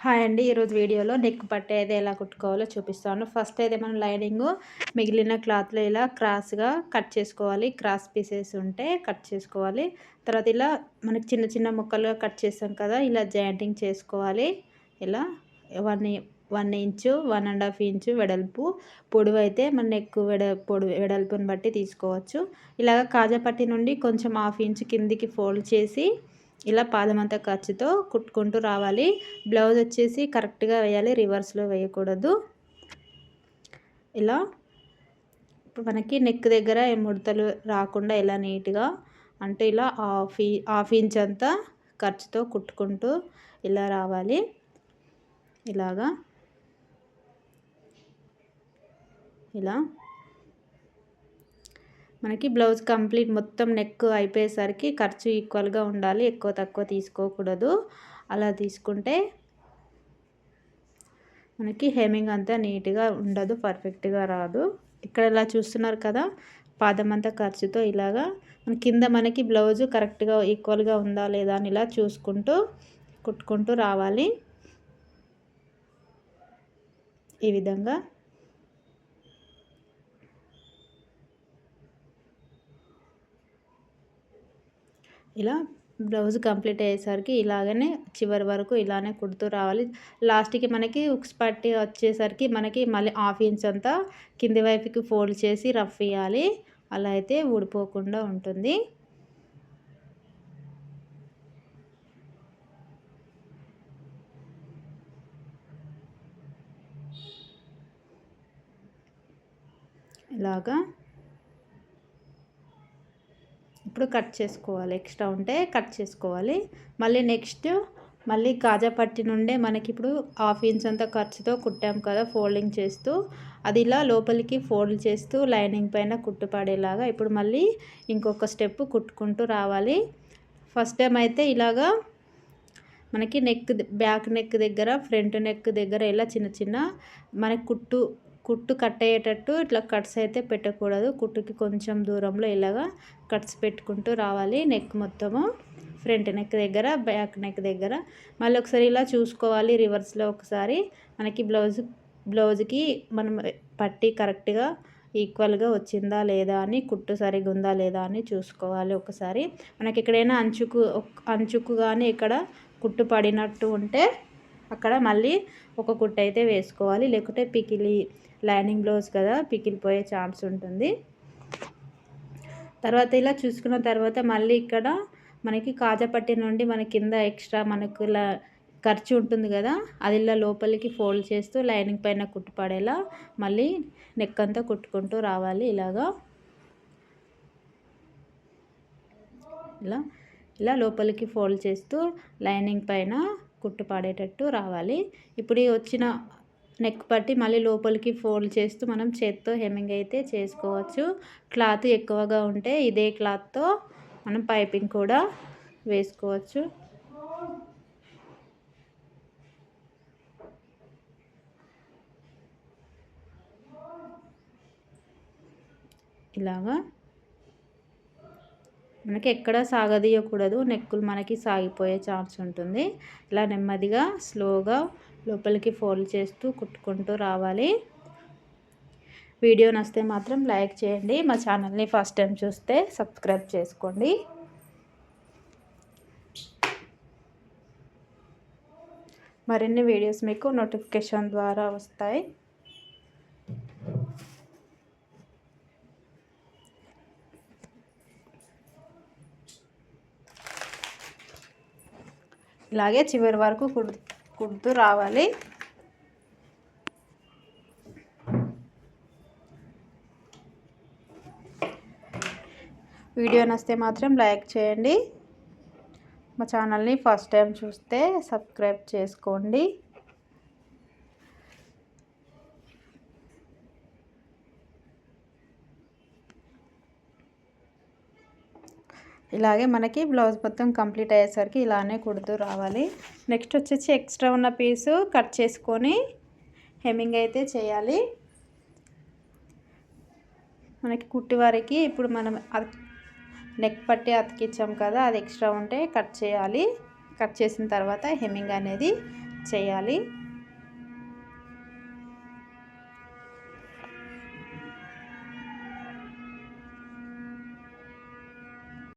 Hi అండి. ఈరోజు వీడియోలో నెక్ పట్టే అయితే ఎలా కుట్టుకోవాలో చూపిస్తాను. ఫస్ట్ అయితే మనం లైనింగ్ మిగిలిన క్లాత్లో ఇలా క్రాస్గా కట్ చేసుకోవాలి. క్రాస్ పీసెస్ ఉంటే కట్ చేసుకోవాలి. తర్వాత ఇలా మనకి చిన్న చిన్న ముక్కలుగా కట్ చేస్తాం కదా ఇలా జాయింటింగ్ చేసుకోవాలి. ఇలా one one inch one and half inch వెడల్పు పొడవు అయితే మన ఎక్కువ వెడ పొడవు వెడల్పుని బట్టి తీసుకోవచ్చు. ఇలాగ కాజాపట్టి నుండి కొంచెం హాఫ్ ఇంచు కిందికి ఫోల్డ్ చేసి ఇలా పాదమంతా ఖర్చుతో కుట్టుకుంటూ రావాలి. బ్లౌజ్ వచ్చేసి కరెక్ట్గా వేయాలి రివర్స్లో వేయకూడదు. ఇలా మనకి నెక్ దగ్గర ముడతలు రాకుండా ఇలా నీట్గా అంటే ఇలా హాఫ్ హాఫ్ ఇంచ్ అంతా ఖర్చుతో కుట్టుకుంటూ ఇలా రావాలి. ఇలాగా. ఇలా మనకి బ్లౌజ్ కంప్లీట్ మొత్తం నెక్ అయిపోయేసరికి ఖర్చు ఈక్వల్గా ఉండాలి ఎక్కువ తక్కువ తీసుకోకూడదు. అలా తీసుకుంటే మనకి హెమింగ్ అంతా నీట్గా ఉండదు పర్ఫెక్ట్గా రాదు. ఇక్కడ ఇలా చూస్తున్నారు కదా పాదం అంతా ఖర్చుతో ఇలాగా. కింద మనకి బ్లౌజు కరెక్ట్గా ఈక్వల్గా ఉందా లేదా అని ఇలా చూసుకుంటూ కుట్టుకుంటూ రావాలి. ఈ విధంగా ఇలా బ్లౌజ్ కంప్లీట్ అయ్యేసరికి ఇలాగనే చివరి వరకు ఇలానే కుడుతూ రావాలి. లాస్ట్కి మనకి ఉక్స్ పట్టి వచ్చేసరికి మనకి మళ్ళీ హాఫ్ ఇంచ్ అంతా కింది వైపుకి ఫోల్డ్ చేసి రఫ్ ఇవ్వాలి అలా అయితే ఊడిపోకుండా ఉంటుంది. ఇలాగా ఇప్పుడు కట్ చేసుకోవాలి. ఎక్స్ట్రా ఉంటే కట్ చేసుకోవాలి. మళ్ళీ నెక్స్ట్ మళ్ళీ కాజా పట్టి నుండే మనకి ఇప్పుడు హాఫ్ ఇంచ్ అంత ఖర్చుతో కుట్టాం కదా ఫోల్డింగ్ చేస్తూ. అది ఇలా లోపలికి ఫోల్డ్ చేస్తూ లైనింగ్ పైన కుట్టుపడేలాగా ఇప్పుడు మళ్ళీ ఇంకొక స్టెప్ కుట్టుకుంటూ రావాలి. ఫస్ట్ టైం అయితే ఇలాగా మనకి నెక్ బ్యాక్ నెక్ దగ్గర ఫ్రంట్ నెక్ దగ్గర ఇలా చిన్న చిన్న మనకి కుట్టు కుట్టు కట్ అయ్యేటట్టు ఇట్లా కట్స్ అయితే పెట్టకూడదు. కుట్టుకి కొంచెం దూరంలో ఇలాగా కట్స్ పెట్టుకుంటూ రావాలి. నెక్ మొత్తము ఫ్రంట్ నెక్ దగ్గర బ్యాక్ నెక్ దగ్గర. మళ్ళీ ఒకసారి ఇలా చూసుకోవాలి రివర్స్లో ఒకసారి. మనకి బ్లౌజ్ బ్లౌజ్కి మనం పట్టి కరెక్ట్గా ఈక్వల్గా వచ్చిందా లేదా అని కుట్టు సరిగా ఉందా లేదా అని చూసుకోవాలి ఒకసారి. మనకి ఎక్కడైనా అంచుకు అంచుకు కానీ ఇక్కడ కుట్టు పడినట్టు ఉంటే అక్కడ మళ్ళీ ఒక కుట్టు అయితే వేసుకోవాలి. లేకుంటే పికిలి లైనింగ్ బ్లౌజ్ కదా పికిలిపోయే ఛాన్స్ ఉంటుంది. తర్వాత ఇలా చూసుకున్న తర్వాత మళ్ళీ ఇక్కడ మనకి కాజపట్టి నుండి మన కింద ఎక్స్ట్రా మనకు ఇలా ఖర్చు ఉంటుంది కదా అది ఇలా లోపలికి ఫోల్డ్ చేస్తూ లైనింగ్ పైన కుట్టుపడేలా మళ్ళీ నెక్ అంతా కుట్టుకుంటూ రావాలి ఇలాగా. ఇలా ఇలా లోపలికి ఫోల్డ్ చేస్తూ లైనింగ్ పైన కుట్టు పాడేటట్టు రావాలి. ఇప్పుడు వచ్చిన నెక్ పట్టి మళ్ళీ లోపలికి ఫోల్డ్ చేస్తూ మనం చేత్తో హెమ్మింగ్ అయితే చేసుకోవచ్చు. క్లాత్ ఎక్కువగా ఉంటే ఇదే క్లాత్తో మనం పైపింగ్ కూడా వేసుకోవచ్చు. ఇలాగా మనకి ఎక్కడ సాగదీయకూడదు. నెక్కులు మనకి సాగిపోయే ఛాన్స్ ఉంటుంది. ఇలా నెమ్మదిగా స్లోగా లోపలికి ఫోల్డ్ చేస్తూ కుట్టుకుంటూ రావాలి. వీడియో నస్తే మాత్రం లైక్ చేయండి. మా ఛానల్ని ఫస్ట్ టైం చూస్తే సబ్స్క్రైబ్ చేసుకోండి. మరిన్ని వీడియోస్ మీకు నోటిఫికేషన్ ద్వారా వస్తాయి. ఇలాగే చివరి వరకు కుడు కుడుతూ రావాలి. వీడియో నస్తే మాత్రం లైక్ చేయండి. మా ఛానల్ని ఫస్ట్ టైం చూస్తే సబ్స్క్రైబ్ చేసుకోండి. ఇలాగే మనకి బ్లౌజ్ మొత్తం కంప్లీట్ అయ్యేసరికి ఇలానే కుడుతూ రావాలి. నెక్స్ట్ వచ్చేసి ఎక్స్ట్రా ఉన్న పీసు కట్ చేసుకొని హెమ్మింగ్ అయితే చేయాలి. మనకి కుట్టి వారికి ఇప్పుడు మనం నెక్ పట్టి అతికిచ్చాం కదా అది ఎక్స్ట్రా ఉంటే కట్ చేయాలి. కట్ చేసిన తర్వాత హెమ్మింగ్ అనేది చేయాలి.